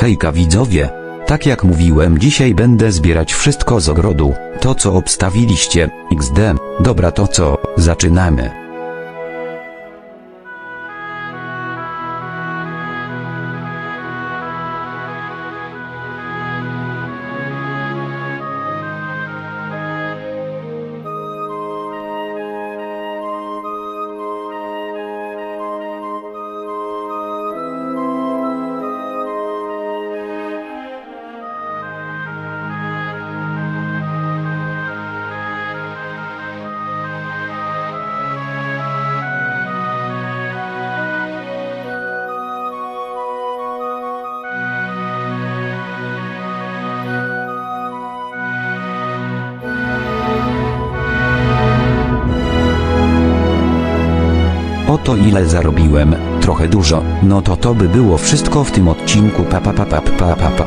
Hejka widzowie! Tak jak mówiłem dzisiaj będę zbierać wszystko z ogrodu, to co obstawiliście, XD. Dobra to co, zaczynamy. Oto ile zarobiłem, trochę dużo, no to to by było wszystko w tym odcinku. Pa pa pa pa pa pa.